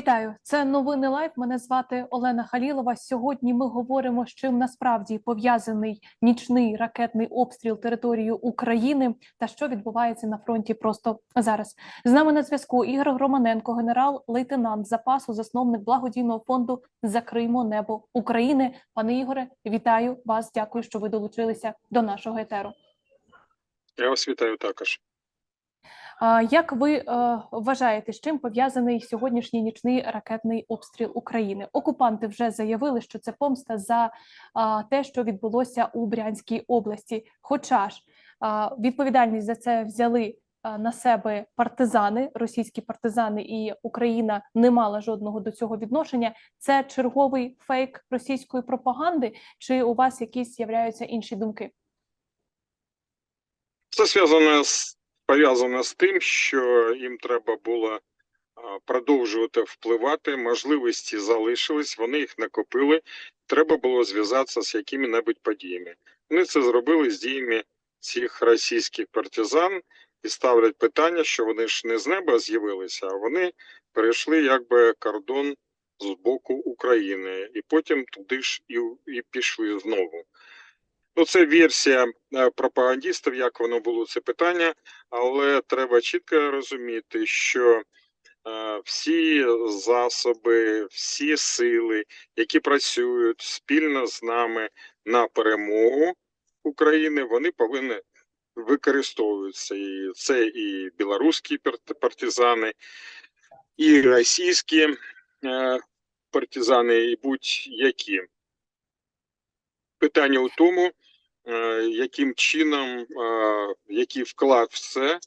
Вітаю, це новини лайв. Мене звати Олена Халілова. Сьогодні ми говоримо, з чим насправді пов'язаний нічний ракетний обстріл території України та що відбувається на фронті просто зараз. З нами на зв'язку Ігор Громаненко, генерал-лейтенант запасу, засновник благодійного фонду Закриймо небо України. Пане Ігоре, вітаю вас. Дякую, що ви долучилися до нашого етеру. Я вас вітаю також. Як ви е, вважаєте, з чим пов'язаний сьогоднішній нічний ракетний обстріл України? Окупанти вже заявили, що це помста за те, що відбулося у Брянській області. Хоча ж відповідальність за це взяли на себе партизани, російські партизани, і Україна не мала жодного до цього відношення. Це черговий фейк російської пропаганди, чи у вас якісь з'являються інші думки? Це зв'язано з пов'язано з тим, що їм треба було продовжувати впливати. Можливості залишились, вони їх накопили. Треба було зв'язатися з якими-небудь подіями. Вони це зробили з діями цих російських партизан і ставлять питання, що вони ж не з неба з'явилися, а вони перейшли якби кордон з боку України, і потім туди ж і, і пішли знову. Ну, це версія е, пропагандистів, як воно було це питання, але треба чітко розуміти, що е, всі засоби, всі сили, які працюють спільно з нами на перемогу України, вони повинні використовуватися. І це і білоруські партизани, і російські е, партизани, і будь-які. Питання у тому, яким чином, е, який вклад в це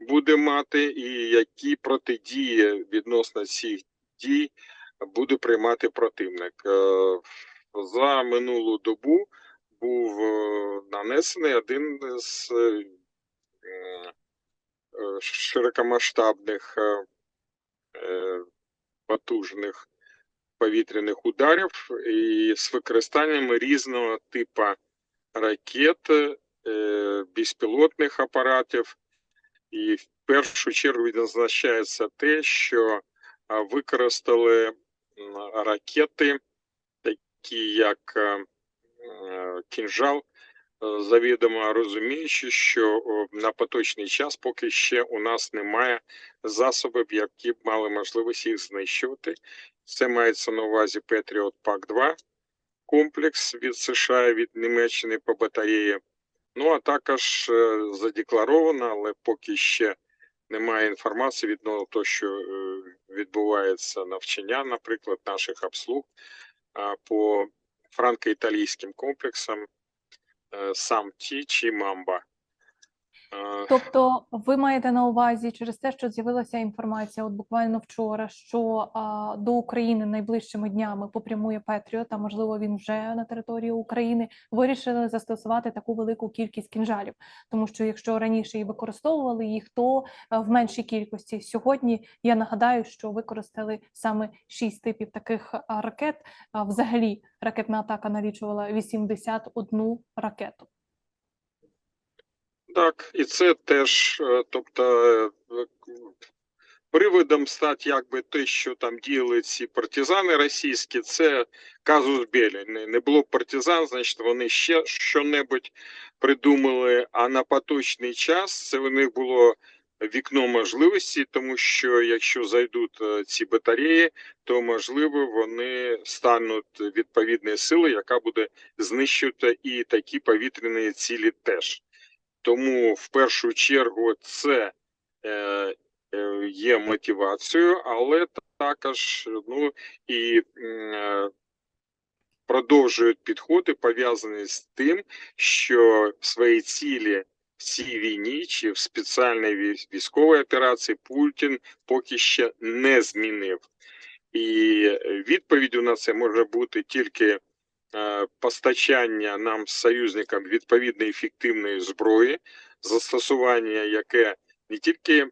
буде мати, і які протидії відносно цих дій буде приймати противник. Е, За минулу добу був е, нанесений один з е, е, широкомасштабних е, е, потужних повітряних ударів і з використанням різного типу ракет, е, безпілотних апаратів. І в першу чергу відзначається те, що використали ракети, такі як е, кінжал, е, завідомо розуміючи, що на поточний час поки ще у нас немає засобів, які б мали можливість їх знищувати. Це мається на увазі Patriot PAC-2 комплекс від США, від Німеччини по батареї. Ну а також е, задекларовано, але поки ще немає інформації відносно того, що е, відбувається навчання, наприклад, наших обслуг по франко-італійським комплексам е, сам Ті чи Мамба. Е, Тобто, ви маєте на увазі через те, що з'явилася інформація, от буквально вчора, що а, до України найближчими днями попрямує Петріот, а можливо він вже на території України, вирішили застосувати таку велику кількість кінжалів. Тому що якщо раніше і використовували їх, то в меншій кількості. Сьогодні я нагадаю, що використали саме шість типів таких ракет. А, взагалі ракетна атака налічувала 81 ракету. Так, і це теж, е, тобто, е, приводом стати якби те, що там діяли ці партизани російські, це казус Белі. Не, не було партизан, значить вони ще що-небудь придумали. А на поточний час це у них було вікно можливості, тому що якщо зайдуть е, ці батареї, то можливо вони стануть відповідною силою, яка буде знищувати і такі повітряні цілі теж. Тому в першу чергу це е, е, є мотивацією, але також ну і е, продовжують підходи пов'язані з тим, що в своїй цілі в цій війні чи в спеціальній військовій операції Путін поки ще не змінив. І е, відповіддю на це може бути тільки постачання нам союзникам відповідної ефективної зброї, застосування, яке не тільки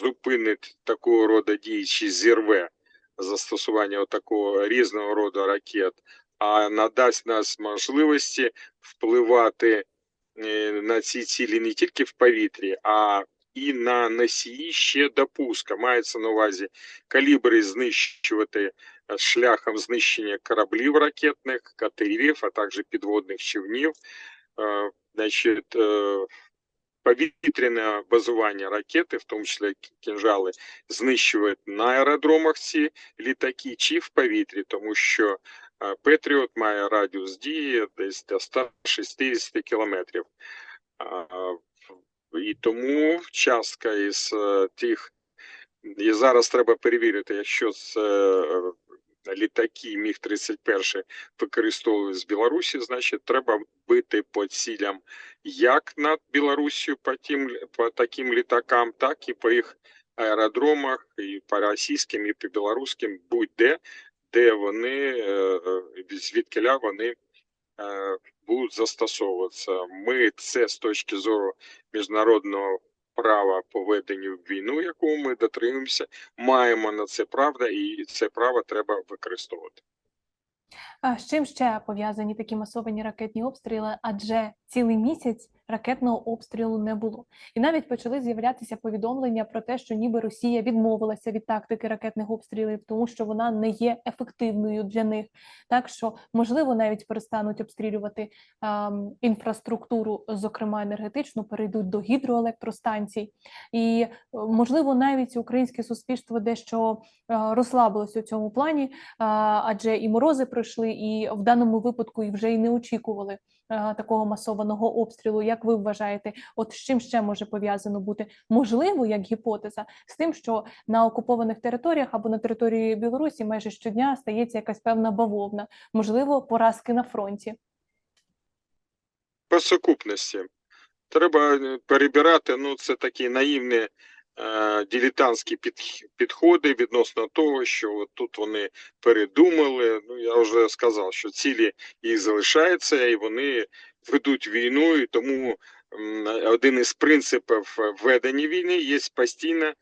зупинить такого роду дії чи зірве застосування такого різного роду ракет, а надасть нас можливості впливати е, на ці цілі не тільки в повітрі, а і на носії ще до пуска. Мається на увазі калібри знищувати е, шляхом знищення кораблів ракетних, катерів, а також підводних човнів. Е, Значить, е, повітряне базування ракети, в тому числі кінжали, знищують на аеродромах ці літаки чи в повітрі, тому що Петріот має радіус дії десь до 160 кілометрів. І тому частка із тих, і зараз треба перевірити, якщо це літаки Міг-31 використовують з Білорусі, значить треба бити по цілям як над Білорусію по, тим, по таким літакам, так і по їх аеродромах, і по російським, і по білоруським, будь-де, де вони, е, е, звідкиля вони е, будуть застосовуватися. Ми це з точки зору міжнародного права поведенню в війну, якого ми дотримуємося, маємо на це правда, і це право треба використовувати. А з чим ще пов'язані такі масовані ракетні обстріли? Адже цілий місяць ракетного обстрілу не було, і навіть почали з'являтися повідомлення про те, що ніби Росія відмовилася від тактики ракетних обстрілів, тому що вона не є ефективною для них. Так що можливо навіть перестануть обстрілювати ем, інфраструктуру, зокрема енергетичну, перейдуть до гідроелектростанцій, і е, можливо навіть українське суспільство дещо е, розслабилось у цьому плані, а, адже і морози пройшли, і в даному випадку і вже й не очікували а, такого масованого обстрілу. Як ви вважаєте, от з чим ще може пов'язано бути можливо, як гіпотеза, з тим, що на окупованих територіях або на території Білорусі майже щодня стається якась певна бавовна, можливо, поразки на фронті. По сукупності. Треба е, перебирати, ну це такі наївні е, дилетантські підходи відносно того, що тут вони передумали. Ну я вже сказав, що цілі їх залишаються, і вони ведуть війну, і тому один із принципів е, ведення війни є постійне е,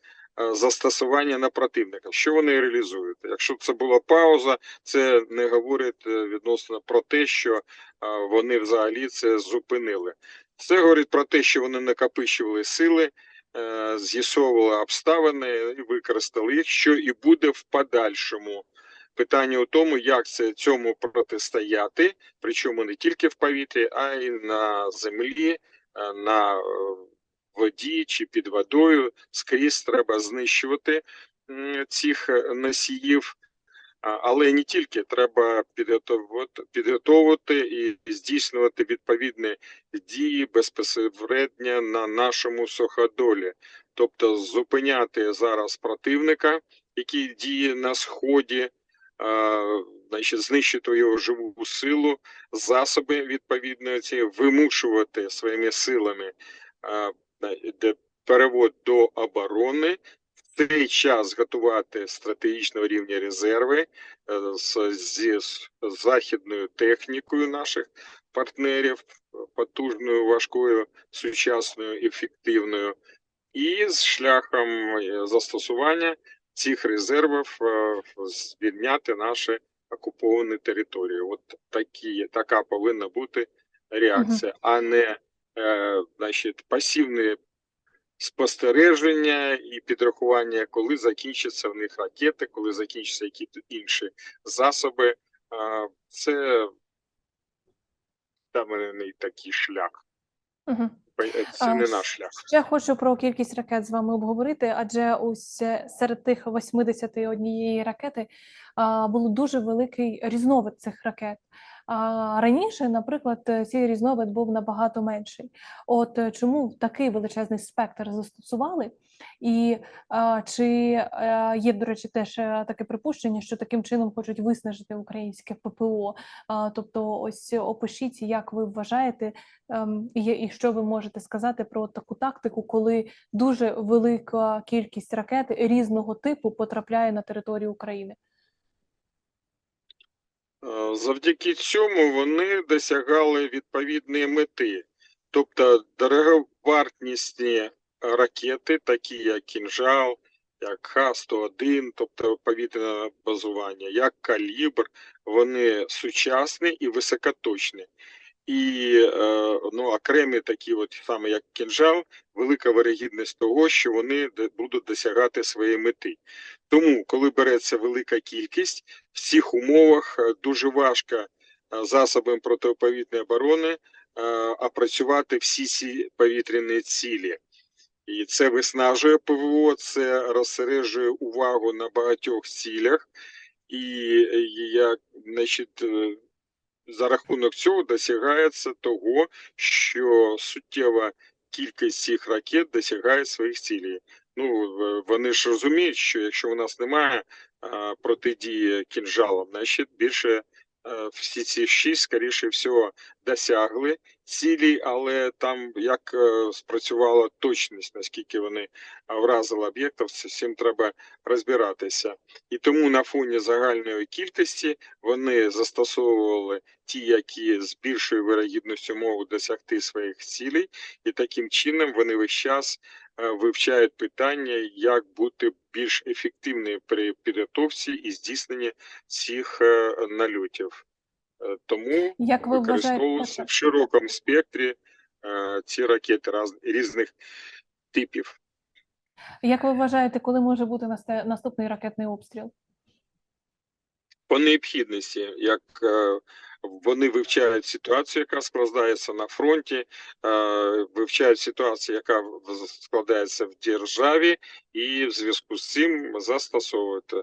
застосування на противника. Що вони реалізують? Якщо це була пауза, це не говорить е, відносно про те, що е, вони взагалі це зупинили. Це говорить про те, що вони накопичували сили, е, з'ясовували обставини і використали їх, що і буде в подальшому. Питання у тому, як це цьому протистояти, причому не тільки в повітрі, а й на землі, е, на е, воді чи під водою. Скрізь треба знищувати цих е, носіїв. Але не тільки треба підготовувати, підготовувати і здійснювати відповідні дії безпосередньо на нашому суходолі, тобто зупиняти зараз противника, який діє на сході, значить, знищити його живу силу, засоби відповідної цієї, вимушувати своїми силами перевод до оборони. В цей час готувати стратегічного рівня резерви е, з, зі з західною технікою наших партнерів, потужною, важкою, сучасною, ефективною, і з шляхом е, застосування цих резервів е, звільняти наші окуповані території. От такі, така повинна бути реакція, а не е, значить, пасивне спостереження і підрахування, коли закінчаться в них ракети, коли закінчаться якісь інші засоби. Це там не такий шлях. Угу. Це не наш шлях. Ще хочу про кількість ракет з вами обговорити, адже ось е, серед тих 81 ракети було дуже великий різновид цих ракет. А раніше, наприклад, е, цей різновид був набагато менший. От е, чому такий величезний спектр застосували? І а, чи е, є, до речі, теж таке припущення, що таким чином хочуть виснажити українське ППО? А, тобто, ось опишіть, як ви вважаєте, ем, і, і що ви можете сказати про таку тактику, коли дуже велика кількість ракет різного типу потрапляє на територію України? Е, Завдяки цьому вони досягали відповідної мети, тобто дороговартісні ракети, такі як кінжал, як Х-101, тобто повітряне базування, як калібр, вони сучасні і високоточні. І е, ну, окремі такі, от саме як кінжал, велика вирогідність того, що вони будуть досягати своєї мети. Тому, коли береться велика кількість, в цих умовах е, дуже важко е, засобами протиповітряної оборони опрацювати всі ці повітряні цілі. І це виснажує ПВО, це розсереджує увагу на багатьох цілях, і як значить, за рахунок цього досягається того, що суттєва кількість цих ракет досягає своїх цілей. Ну вони ж розуміють, що якщо у нас немає а, протидії кінжалам, значить більше а, всі ці шість, скоріше всього, досягли цілі, але там як е, спрацювала точність, наскільки вони вразили об'єктів, з цим треба розбиратися. І тому на фоні загальної кількості вони застосовували ті, які з більшою вирогідністю можуть досягти своїх цілей, і таким чином вони весь час е, вивчають питання, як бути більш ефективними при підготовці і здійсненні цих е, нальотів. Е, Тому Як ви використовуються в широкому спектрі е, ці ракети різних типів. як ви вважаєте, коли може бути наступний ракетний обстріл? по необхідності, як е, вони вивчають ситуацію, яка складається на фронті, вивчають ситуацію, яка складається в державі, і в зв'язку з цим застосовують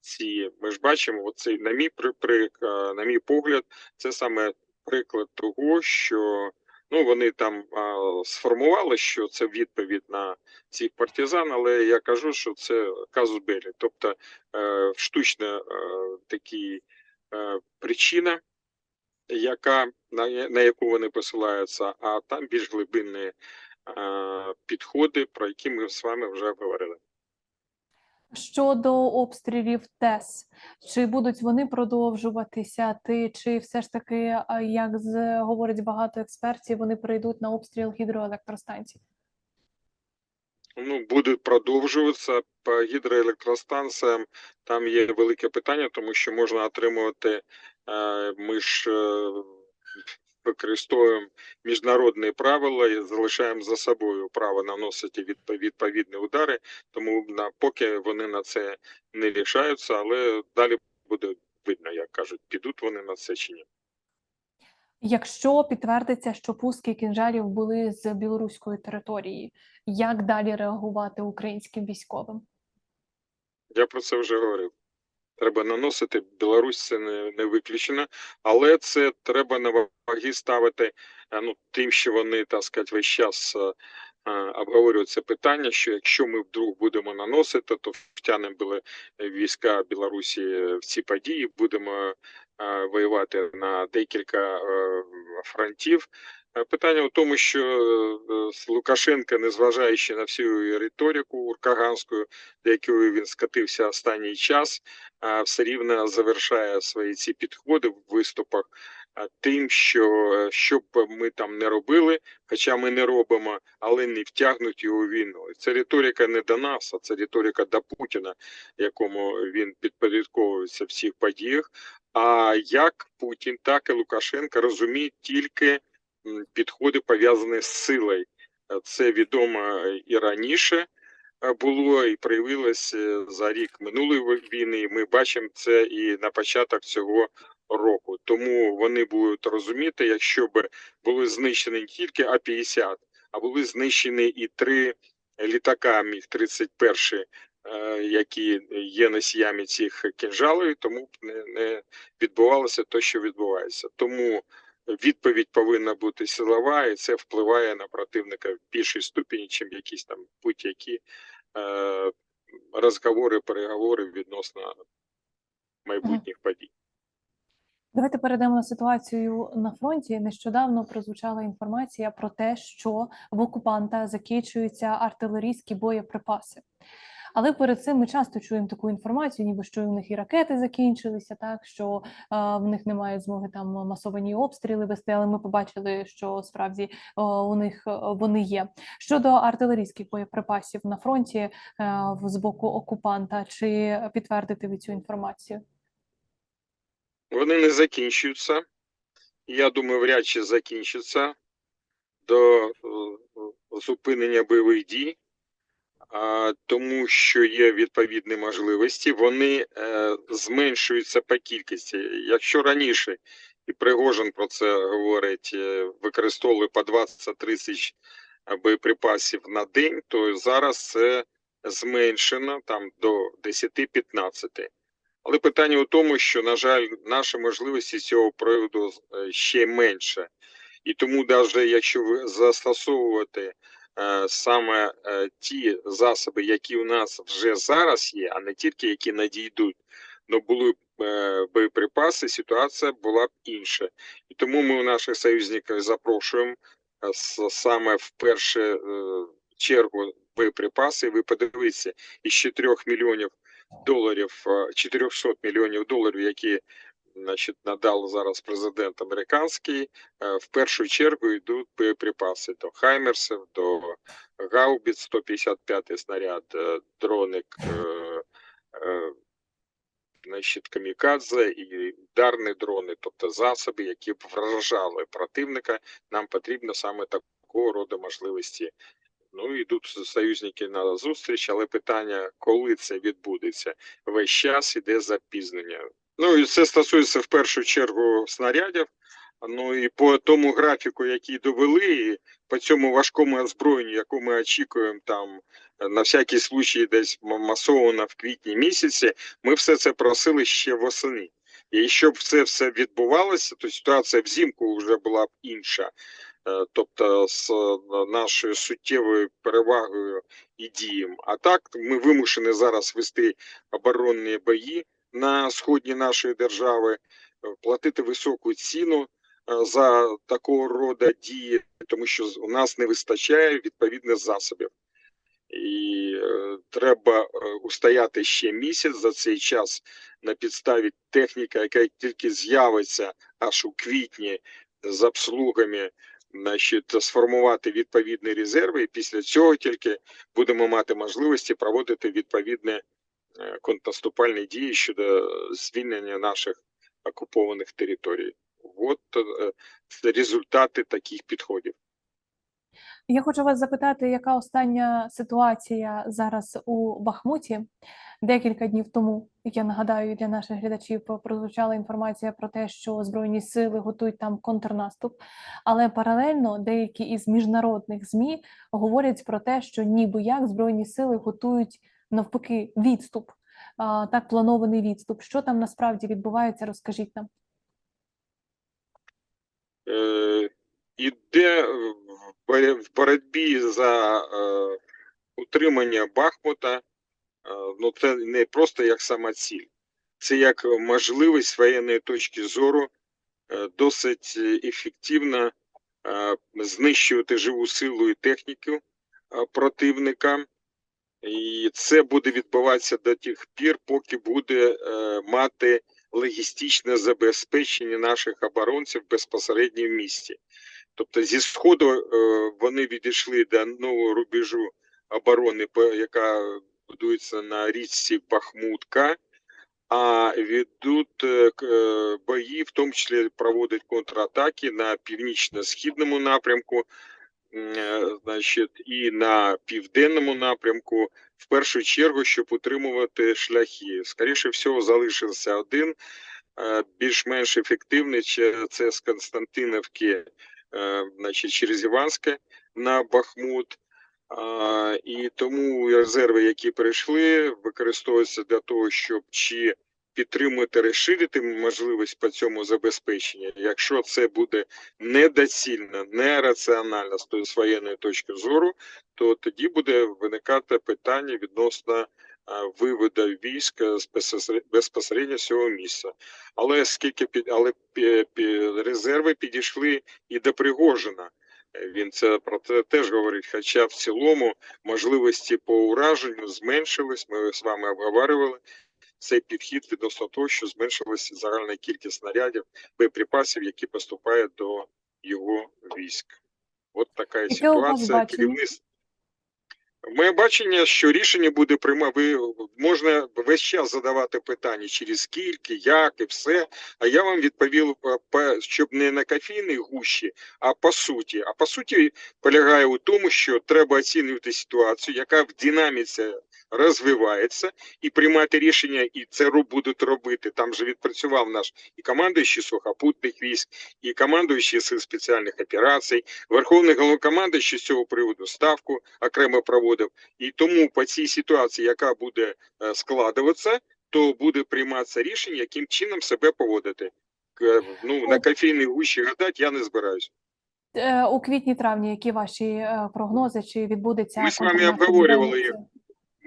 ці. Ми ж бачимо, оцей на мій при, при е, на мій погляд, це саме приклад того, що ну вони там а, сформували, що це відповідь на цих партизан, але я кажу, що це казус белі, тобто е, штучна е, такі е, причина, яка на, на яку вони посилаються, а там більш глибинні е, підходи, про які ми з вами вже говорили. Щодо обстрілів ТЕС, чи будуть вони продовжуватися? Ти чи все ж таки, як з говорить багато експертів, вони перейдуть на обстріл гідроелектростанцій? Ну, будуть продовжуватися по гідроелектростанціям. Там є велике питання, тому що можна отримувати. е, Ми ж е, використовуємо міжнародні правила і залишаємо за собою право наносити відповідні удари. Тому на поки вони на це не рішаються, але далі буде видно, як кажуть, підуть вони на це чи ні. Якщо підтвердиться, що пуски кінжалів були з білоруської території, як далі реагувати українським військовим? Я про це вже говорив. Треба наносити. Білорусь це не, не виключено, але це треба на ваги ставити е, ну, тим, що вони, так сказати, весь час е, е, це питання, що якщо ми вдруг будемо наносити, то втягнемо були війська Білорусі в ці події, будемо воювати на декілька фронтів. Е, Питання в тому, що е, Лукашенка, незважаючи на всю риторику уркаганську, до якої він скатився останній час, все рівно завершає свої ці підходи в виступах тим, що що б ми там не робили, хоча ми не робимо, але не втягнуть його війну. Це риторика не до нас, а це риторика до Путіна, якому він підпорядковується в цих подіях. А як Путін, так і Лукашенко розуміють тільки підходи пов'язані з силою. Е, Це відомо е, і раніше е, було і проявилось е, за рік минулої війни. Ми бачимо це і на початок цього року. Тому вони будуть розуміти, якщо б були знищені не тільки А-50, а були знищені і три літака міг 31 е, які є носіями цих кінжалів, тому не, відбувалося те, що відбувається. Тому відповідь повинна бути силова, і це впливає на противника в більшій ступені, чим якісь там будь-які е, розговори, переговори відносно майбутніх подій. Давайте перейдемо на ситуацію на фронті. Нещодавно прозвучала інформація про те, що в окупанта закінчуються артилерійські боєприпаси. Але перед цим ми часто чуємо таку інформацію, ніби що у них і ракети закінчилися, так що в них немає змоги там масовані обстріли вести. Але ми побачили, що справді у них вони є. Щодо артилерійських боєприпасів на фронті е, з боку окупанта, чи підтвердите ви цю інформацію? Вони не закінчуються. я думаю, вряд чи закінчиться до зупинення бойових дій, тому що є відповідні можливості, вони е, зменшуються по кількості. Якщо раніше, і Пригожин про це говорить, е, використовували по 20 тисяч боєприпасів на день, то зараз це зменшено там до 10-15. Але питання у тому, що, на жаль, наші можливості з цього приводу е, ще менше. І тому, навіть якщо ви застосовувати е, саме е, ті засоби, які у нас вже зараз є, а не тільки які надійдуть, ну були б е, боєприпаси, ситуація була б інша. І тому ми у наших союзників запрошуємо е, саме в першу е, чергу боєприпаси. Ви подивіться, із 4 мільйонів доларів, е, 400 мільйонів доларів, які значить, надав зараз президент американський, е, в першу чергу йдуть боєприпаси до Хаймерсів, до Гаубіц 155 снаряд, е, дроник, е, значить, камікадзе і ударні дрони, тобто засоби, які б вражали противника. Нам потрібно саме такого роду можливості. Ну, йдуть союзники на зустріч, але питання, коли це відбудеться, весь час іде запізнення. Ну і це стосується в першу чергу снарядів. Ну і по тому графіку, який довели, по цьому важкому озброєнню, яку ми очікуємо там е, на всякий случай десь масово в квітні місяці, ми все це просили ще восени. І щоб це все відбувалося, то ситуація взимку вже була б інша. Е, Тобто з е, нашою суттєвою перевагою і дієм. А так ми вимушені зараз вести оборонні бої на сході нашої держави, е, платити високу ціну е, за такого роду дії, тому що у нас не вистачає відповідних засобів. І е, треба устояти ще місяць за цей час на підставі техніки, яка тільки з'явиться аж у квітні з обслугами, значить, сформувати відповідні резерви, і після цього тільки будемо мати можливості проводити відповідні е, контрнаступальні дії щодо звільнення наших окупованих територій. От це результати таких підходів. Я хочу вас запитати, яка остання ситуація зараз у Бахмуті? Декілька днів тому, я нагадаю, для наших глядачів прозвучала інформація про те, що Збройні сили готують там контрнаступ, але паралельно деякі із міжнародних ЗМІ говорять про те, що ніби як Збройні сили готують навпаки відступ, так планований відступ. Що там насправді відбувається? Розкажіть нам. е, іде в боротьбі за е, утримання Бахмута. Е, ну це не просто як сама ціль, це як можливість воєнної точки зору досить ефективно знищувати живу силу і техніку противника. І це буде відбуватися до тих пір, поки буде е, мати логістичне забезпечення наших оборонців безпосередньо в місті. Тобто зі сходу е, вони відійшли до нового рубежу оборони, яка будується на річці Бахмутка, а ведуть е, е, бої, в тому числі проводять контратаки на північно-східному напрямку, значить, і на південному напрямку, в першу чергу, щоб утримувати шляхи. Скоріше всього, залишився один е, більш-менш ефективний це з Константиновки, е, значить, через Іванське на Бахмут. І тому резерви, які прийшли, використовуються для того, щоб чи підтримати, розширити можливість по цьому забезпеченню. Якщо це буде недоцільно, нераціонально з воєнної точки зору, то тоді буде виникати питання відносно а, виводу військ безпосередньо- з цього місця. Але скільки під але резерви підійшли і до Пригожина. Е, Він це про це теж говорить. Хоча в цілому можливості по ураженню зменшились. Ми з вами обговорювали цей підхід відносно того, що зменшилася загальна кількість снарядів, боєприпасів, які поступають до його військ. От така ситуація. бачення? Керівництво Моє бачення, що рішення буде приймати, можна весь час задавати питання, через скільки, як і все. А я вам відповів, е, щоб не на кофійній гущі, а по суті. А по суті полягає у тому, що треба оцінювати ситуацію, яка в динаміці розвивається, і приймати рішення, і це будуть робити. Там же відпрацював наш і командуючий сухопутних військ, і командуючий сил спеціальних операцій, Верховний головнокомандуючий з цього приводу ставку окремо проводив. І тому по цій ситуації, яка буде е, складуватися, то буде прийматися рішення, яким чином себе поводити. Ну на кофейній гущі гадати я не збираюся. Е, У квітні-травні які ваші е, прогнози? Чи відбудеться Ми з вами обговорювали їх.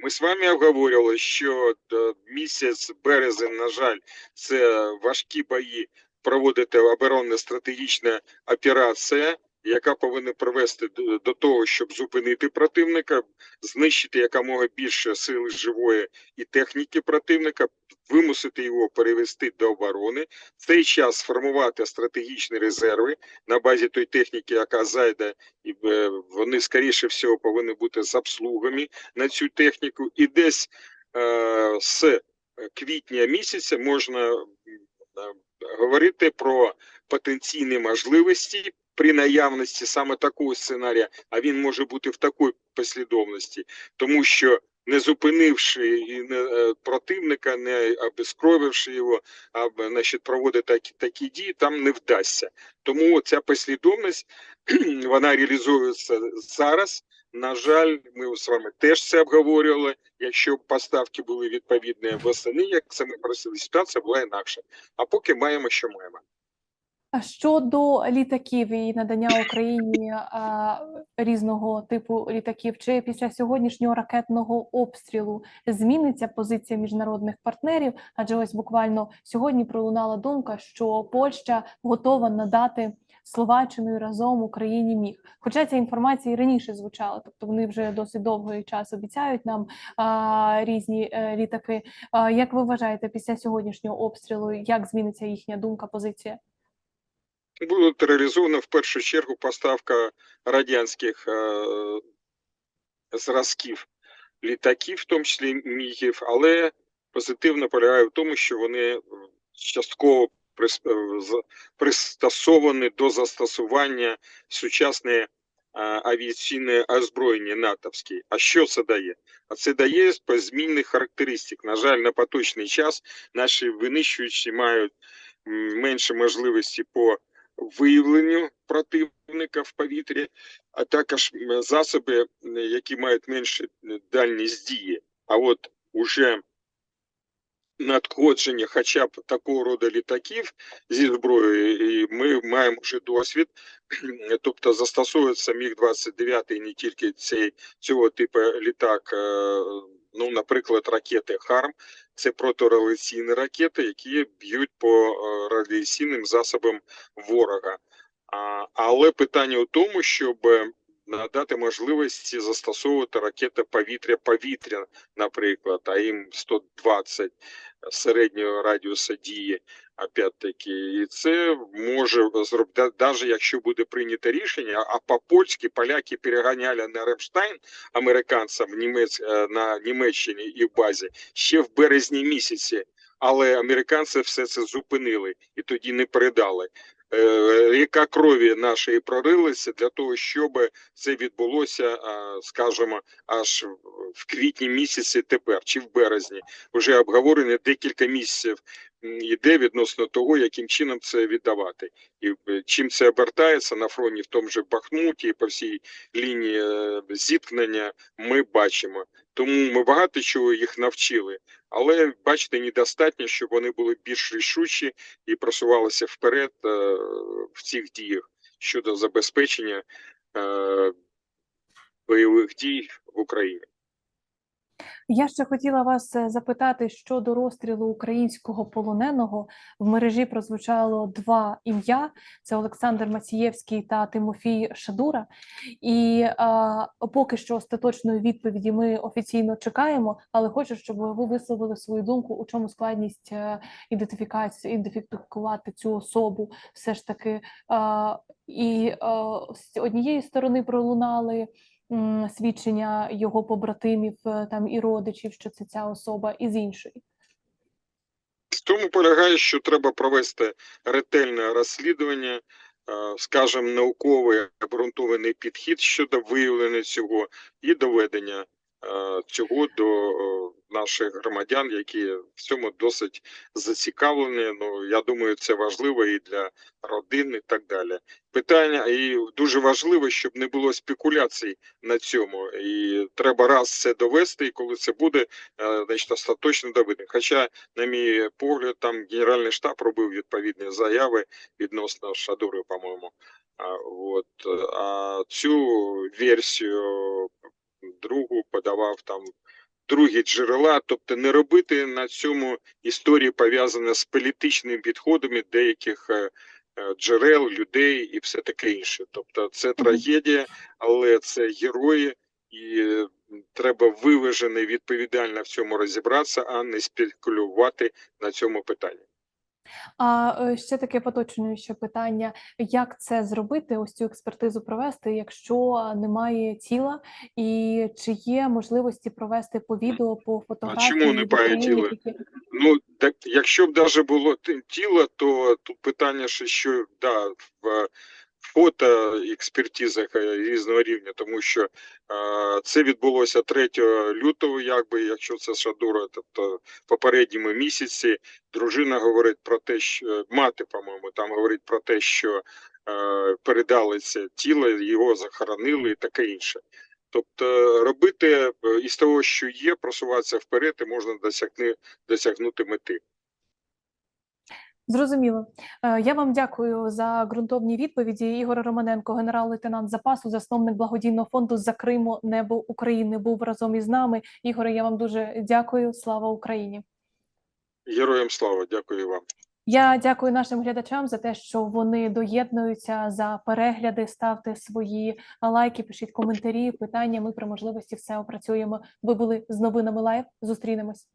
Ми з вами обговорювали, що е, місяць березень, на жаль, це важкі бої проводити оборонна стратегічна операція, яка повинна привести до, до того, щоб зупинити противника, знищити якомога більше сили живої і техніки противника, вимусити його перевести до оборони. В цей час сформувати стратегічні резерви на базі той техніки, яка зайде, і е, вони скоріше всього повинні бути з обслугами на цю техніку, і десь е, з квітня місяця можна е, говорити про потенційні можливості при наявності саме такого сценарія, а він може бути в такій послідовності, тому що не зупинивши і не, е, противника, не обезкровивши його, а значить, проводити такі, такі дії, там не вдасться. Тому ця послідовність вона реалізується зараз. На жаль, ми з вами теж це обговорювали. Якщо поставки були відповідні восени, як це ми просили, ситуація була інакша. А поки маємо, що маємо. А щодо літаків і надання Україні а, різного типу літаків, чи після сьогоднішнього ракетного обстрілу зміниться позиція міжнародних партнерів? Адже ось буквально сьогодні пролунала думка, що Польща готова надати Словаччиною разом Україні міг. Хоча ця інформація і раніше звучала, тобто вони вже досить довгий час обіцяють нам а, різні е, літаки. А, як ви вважаєте, після сьогоднішнього обстрілу як зміниться їхня думка, позиція? Буде реалізована в першу чергу поставка радянських е, зразків літаків, в тому числі мігів, але позитивно полягає в тому, що вони е, частково е, пристосовані до застосування сучасної авіаційної озброєння натовські. А що це дає? А це дає змінних характеристик. На жаль, на поточний час наші винищуючі мають менше можливості по виявленню противника в повітрі, а також засоби, які мають менше дальність дії. А от уже надходження хоча б такого роду літаків зі зброєю, і ми маємо вже досвід, тобто застосовується Міг-29 і не тільки цей, цього типу літак, е, ну, наприклад, ракети ХАРМ, це протирадіаційні ракети, які б'ють по е, радіаційним засобам ворога. Але питання у тому, щоб надати можливість застосовувати ракети повітря-повітря, наприклад, а їм 120 середнього радіуса дії, опять-таки, і це може зробити, навіть якщо буде прийнято рішення, а по-польськи поляки переганяли на Ремштайн американцям е, на Німеччині і в базі ще в березні місяці, але американці все це зупинили і тоді не передали. Е, Ріка крові нашої прорилася для того, щоб це відбулося, скажімо, аж в квітні місяці тепер чи в березні. Вже обговорення декілька місяців м, іде відносно того, яким чином це віддавати, і е, чим це обертається на фронті, в тому же Бахмуті по всій лінії е, зіткнення. Ми бачимо. Тому ми багато чого їх навчили, але бачите, недостатньо, щоб вони були більш рішучі і просувалися вперед е, в цих діях щодо забезпечення бойових дій в Україні. Я ще хотіла вас е, запитати щодо розстрілу українського полоненого. В мережі прозвучало два ім'я: це Олександр Мацієвський та Тимофій Шадура. І а, поки що остаточної відповіді ми офіційно чекаємо, але хочу, щоб ви висловили свою думку, у чому складність е, ідентифікації, ідентифікувати цю особу, все ж таки. А, і а, з однієї сторони пролунали свідчення його побратимів е, там і родичів, що це ця особа, і з іншої. В тому полягає, що треба провести ретельне розслідування, е, скажімо, науковий обґрунтований підхід щодо виявлення цього і доведення цього до е, наших громадян, які в цьому досить зацікавлені. Ну я думаю, це важливо і для родин, і так далі. Питання і дуже важливо, щоб не було спекуляцій на цьому. І треба раз це довести, і коли це буде, е, значить остаточно доведено. Хоча на мій погляд, там Генеральний штаб робив відповідні заяви відносно Шадури, по-моєму. А, от, е, а цю версію другу подавав там другі джерела, тобто не робити на цьому історії пов'язане з політичними підходами деяких е, е, джерел, людей і все таке інше. Тобто це трагедія, але це герої, і е, треба виважено і відповідально в цьому розібратися, а не спекулювати на цьому питанні. А е, ще таке поточнююче питання: як це зробити, ось цю експертизу провести, якщо немає тіла, і чи є можливості провести по відео, по фотографії? немає тіла? які- Ну, так, якщо б навіть було тіло, то тут питання ще що да, в фото експертизах різного рівня, тому що це відбулося 3 лютого, якби якщо це Шадура, тобто в попередньому місяці дружина говорить про те, що мати, по-моєму, там говорить про те, що передали це тіло, його захоронили і таке інше. Тобто робити е, із того, що є, просуватися вперед, і можна досягти, досягнути мети. Зрозуміло. Е, Я вам дякую за ґрунтовні відповіді. Ігор Романенко, генерал-лейтенант запасу, засновник благодійного фонду за Криму Небо України, був разом із нами. Ігоре, я вам дуже дякую. Слава Україні! Героям слава, дякую вам. Я дякую нашим глядачам за те, що вони доєднуються за перегляди. Ставте свої лайки, пишіть коментарі, питання. Ми при можливості все опрацюємо. Ви були з новинами лайв. Зустрінемось.